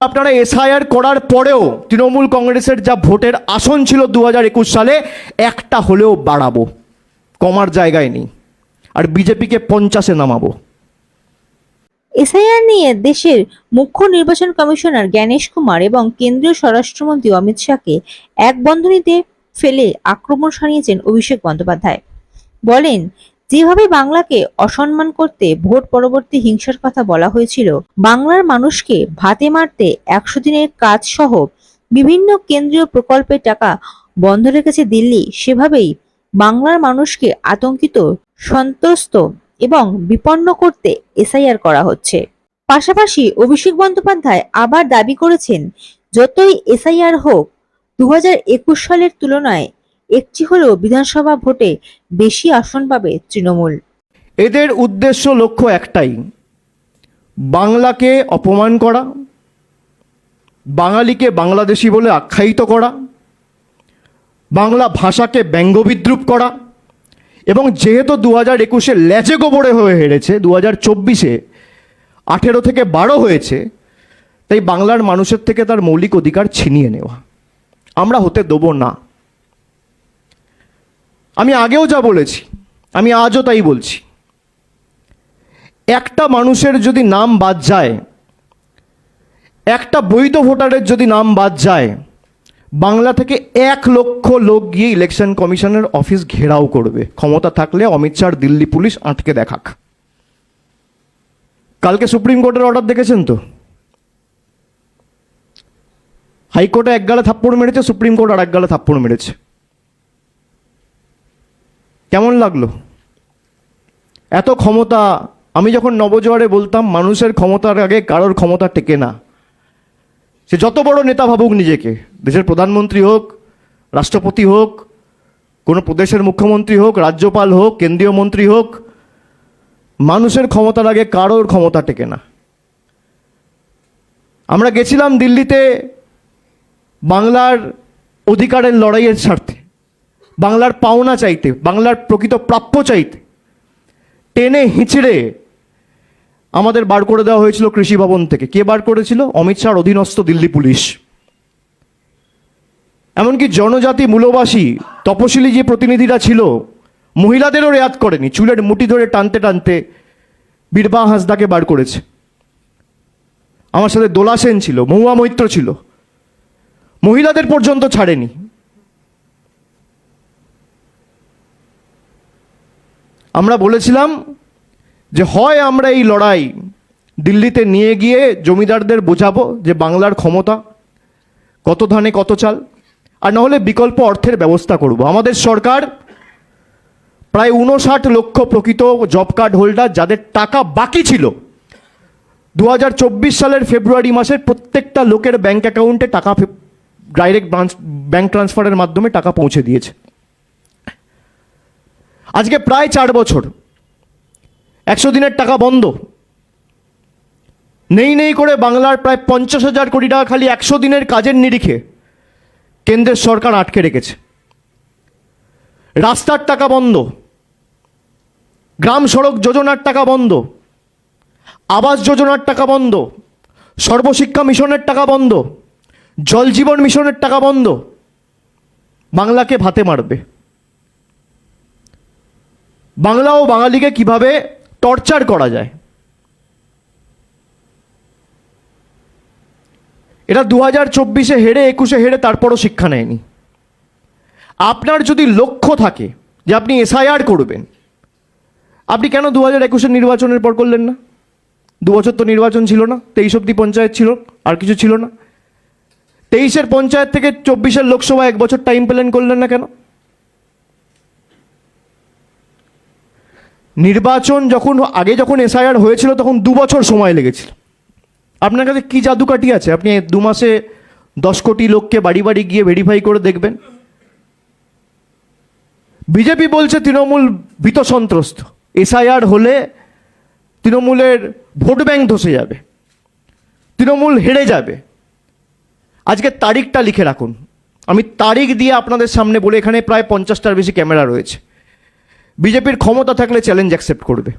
আপনারা এসআইআর করার পরেও তৃণমূল কংগ্রেসের যা ভোটের আসন ছিল দু একুশ সালে, একটা হলেও বাড়াবো। কমার জায়গায় নেই। আর বিজেপিকে পঞ্চাশে নামাবো। এসআইআর নিয়ে দেশের মুখ্য নির্বাচন কমিশনার জ্ঞানেশ কুমার এবং কেন্দ্রীয় স্বরাষ্ট্রমন্ত্রী অমিত শাহকে এক বন্ধনীতে ফেলে আক্রমণ সারিয়েছেন অভিষেক বন্দ্যোপাধ্যায়। বলেন যেভাবে বাংলাকে অসম্মান করতে ভোট পরবর্তী হিংসার কথা বলা হয়েছিল, বাংলার মানুষকে ভাতে মারতে একশো দিনের কাজ সহ বিভিন্ন কেন্দ্রীয় প্রকল্পের টাকা বন্ধ রেখেছে দিল্লি, সেভাবেই বাংলার মানুষকে আতঙ্কিত, সন্ত্রস্ত এবং বিপন্ন করতে এসআইআর করা হচ্ছে। পাশাপাশি অভিষেক বন্দ্যোপাধ্যায় আবার দাবি করেছেন, যতই এসআইআর হোক দু সালের তুলনায় একটি হলেও বিধানসভা ভোটে বেশি আসন পাবে তৃণমূল। এদের উদ্দেশ্য লক্ষ্য একটাই, বাংলাকে অপমান করা, বাঙালিকে বাংলাদেশি বলে আখ্যায়িত করা, বাংলা ভাষাকে ব্যঙ্গবিদ্রুপ করা এবং যেহেতু দু হাজার একুশে ল্যাচে গোবরে হয়ে হেরেছে দু হাজার চব্বিশে আঠেরো থেকে বারো হয়েছে, তাই বাংলার মানুষের থেকে তার মৌলিক অধিকার ছিনিয়ে নেওয়া। আমরা হতে দেবো না। আমি আগেও যা বলেছি, আমি আজও তাই বলছি। একটা মানুষের যদি নাম বাদ যায়, একটা বৈধ ভোটারের যদি নাম বাদ যায়, বাংলা থেকে এক লক্ষ লোক গিয়ে ইলেকশন কমিশনের অফিস ঘেরাও করবে। ক্ষমতা থাকলে অমিত শাহ দিল্লি পুলিশ আটকে দেখাক। কালকে সুপ্রিম কোর্টের অর্ডার দেখেছেন তো? হাইকোর্টে এক গালে থাপ্পড় মেরেছে, সুপ্রিম কোর্ট আর এক গালে থাপ্পড় মেরেছে। কেমন লাগল? এত ক্ষমতা, আমি যখন নবজোয়ারে বলতাম, মানুষের ক্ষমতার আগে কারোর ক্ষমতা টেকে না। সে যত বড় নেতা ভাবুক নিজেকে, দেশের প্রধানমন্ত্রী হোক, রাষ্ট্রপতি হোক, কোনো প্রদেশের মুখ্যমন্ত্রী হোক, রাজ্যপাল হোক, কেন্দ্রীয় মন্ত্রী হোক, মানুষের ক্ষমতার আগে কারোর ক্ষমতা টেকে না। আমরা গেছিলাম দিল্লিতে বাংলার অধিকারের লড়াইয়ের স্বার্থে। বাংলার পাওনা চাইতে, বাংলার প্রকৃত প্রাপ্য চাইতে, টেনে হিঁচড়ে আমাদের বার করে দেওয়া হয়েছিল কৃষি ভবন থেকে। কে বার করেছিল? অমিত শাহর অধীনস্থ দিল্লি পুলিশ। এমনকি জনজাতি মূলবাসী, তপশিলি যে প্রতিনিধিরা ছিল, মহিলাদেরও রেয়াত করেনি। চুলের মুটি ধরে টানতে টানতে বীরবা হাসদাকে বার করেছে। আমার সাথে দোলা সেন ছিল, মহুয়া মৈত্র ছিল। মহিলাদের পর্যন্ত ছাড়েনি। আমরা বলেছিলাম যে হয় আমরা এই লড়াই দিল্লিতে নিয়ে গিয়ে জমিদারদের বোঝাবো যে বাংলার ক্ষমতা কত ধানে কত চাল, আর নাহলে বিকল্প অর্থের ব্যবস্থা করব। আমাদের সরকার প্রায় উনষাট লক্ষ প্রকৃত জব কার্ড হোল্ডার যাদের টাকা বাকি ছিল। দু হাজার চব্বিশ সালের ফেব্রুয়ারি মাসের প্রত্যেকটা লোকের ব্যাংক অ্যাকাউন্টে টাকা ডাইরেক্ট ব্যাংক ট্রান্সফারের মাধ্যমে টাকা পৌঁছে দিয়েছে। আজকে প্রায় চার বছর। একশো দিনের টাকা বন্ধ। নেই নেই করে বাংলার প্রায় পঞ্চাশ হাজার কোটি টাকা খালি একশো দিনের কাজের নিরিখে কেন্দ্রের সরকার আটকে রেখেছে। রাস্তার টাকা বন্ধ। গ্রাম সড়ক যোজনার টাকা বন্ধ। আবাস যোজনার টাকা বন্ধ। সর্বশিক্ষা মিশনের টাকা বন্ধ। জল জীবন মিশনের টাকা বন্ধ। বাংলাকে ভাতে মারবে। বাংলা ও বাঙালিকে কীভাবে টর্চার করা যায়? এটা দু হাজার চব্বিশে হেরে, একুশে হেরে তারপরও শিক্ষা নেয়নি। আপনার যদি লক্ষ্য থাকে যে আপনি এসআইআর করবেন, আপনি কেন দু হাজার একুশের নির্বাচনের পর করলেন না? দু বছর তো নির্বাচন ছিল না, তেইশ অব্দি পঞ্চায়েত ছিল, আর কিছু ছিল না। তেইশের পঞ্চায়েত থেকে চব্বিশের লোকসভা এক বছর টাইম প্ল্যান করলেন না কেন? নির্বাচন যখন, আগে যখন এসআইআর হয়েছিল, তখন দু বছর সময় লেগেছিল। আপনার কাছে কী জাদুকাঠি আছে? আপনি দু মাসে দশ কোটি লোককে বাড়ি বাড়ি গিয়ে ভেরিফাই করে দেখবেন। বিজেপি বলছে তৃণমূল ভীত সন্ত্রস্ত। এসআইআর হলে তৃণমূলের ভোট ব্যাংক ধসে যাবে। তৃণমূল হেরে যাবে। আজকে তারিখটা লিখে রাখুন। আমি তারিখ দিয়ে আপনাদের সামনে বলে এখানে প্রায় পঞ্চাশটার বেশি ক্যামেরা রয়েছে। বিজেপির ক্ষমতা থাকলে চ্যালেঞ্জ অ্যাকসেপ্ট করবে।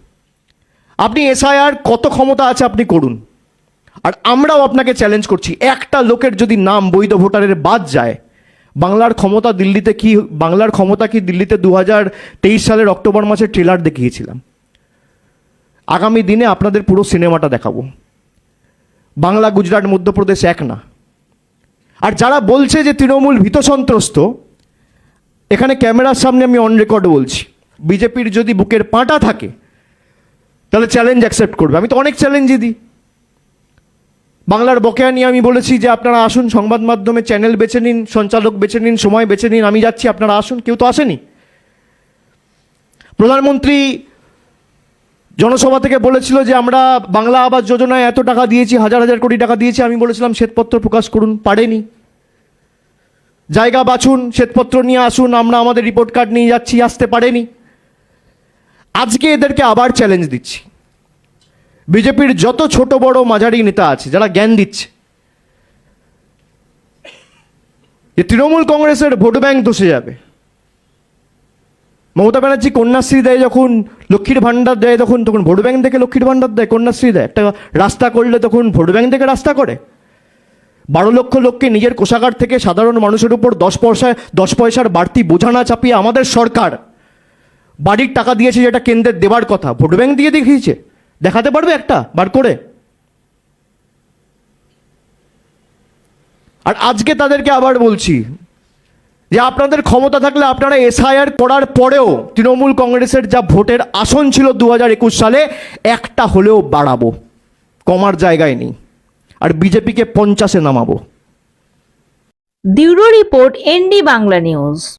আপনি এসআইআর কত ক্ষমতা আছে আপনি করুন। আর আমরাও আপনাকে চ্যালেঞ্জ করছি। একটা লোকের যদি নাম বৈধ ভোটারের বাদ যায়, বাংলার ক্ষমতা দিল্লিতে কি, বাংলার ক্ষমতা কি দিল্লিতে দু হাজার তেইশ সালের অক্টোবর মাসে ট্রেলার দেখিয়েছিলাম। আগামী দিনে আপনাদের পুরো সিনেমাটা দেখাবো। বাংলা, গুজরাট, মধ্যপ্রদেশ এক না। আর যারা বলছে যে তৃণমূল ভীত সন্ত্রস্ত এখানে ক্যামেরার সামনে আমি অন রেকর্ড বলছি। বিজেপির যদি বুকের পাঁটা থাকে, তাহলে চ্যালেঞ্জ অ্যাকসেপ্ট করবে। আমি তো অনেক চ্যালেঞ্জই দিই। বাংলার বকেয়া নিয়ে আমি বলেছি যে, আপনারা আসুন, সংবাদ মাধ্যমে চ্যানেল বেছে নিন, সঞ্চালক বেছে নিন, সময় বেছে নিন, আমি যাচ্ছি, আপনারা আসুন, কেউ তো আসেনি। প্রধানমন্ত্রী জনসভা থেকে বলেছিল যে, আমরা বাংলা আবাস যোজনায় এত টাকা দিয়েছি, হাজার হাজার কোটি টাকা দিয়েছি, আমি বলেছিলাম, শ্বেতপত্র প্রকাশ করুন, পারেনি। জায়গা বাছুন, শ্বেতপত্র নিয়ে আসুন, আমরা আমাদের রিপোর্ট কার্ড নিয়ে যাচ্ছি, আসতে পারেনি। আজকে এদেরকে আবার চ্যালেঞ্জ দিচ্ছি। বিজেপির যত ছোট বড় মাঝারি নেতা আছে, যারা জ্ঞান দিচ্ছে, যে তৃণমূল কংগ্রেসের ভোট ব্যাংক ধসে যাবে। মমতা ব্যানার্জি কন্যাশ্রী দেয় যখন, লক্ষ্মীর ভাণ্ডার দেয় তখন তখন ভোট ব্যাংক থেকে লক্ষ্মীর ভাণ্ডার দেয় কন্যাশ্রী দেয়। একটা রাস্তা করলে তখন ভোট ব্যাংক থেকে রাস্তা করে। বারো লক্ষ লোককে নিজের কোষাগার থেকে সাধারণ মানুষের উপর দশ পয়সায় দশ পয়সার বাড়তি বোঝা না চাপিয়ে আমাদের সরকার। বাড়ির টাকা দিয়েছে যেটা কেন্দ্রের দেবার কথা, ভোট ব্যাংক দিয়ে দেখিয়েছে। দেখাতে পারবে একটা, বার করে। আর আজকে তাদেরকে আবার বলছি যে আপনাদের ক্ষমতা থাকলে আপনারা এসআইআর করার পরেও তৃণমূল কংগ্রেসের যা ভোটের আসন ছিল দু একুশ সালে, একটা হলেও বাড়াবো। কমার জায়গায় নেই। আর বিজেপিকে পঞ্চাশে নামাবো। Bureau report ND Bangla news.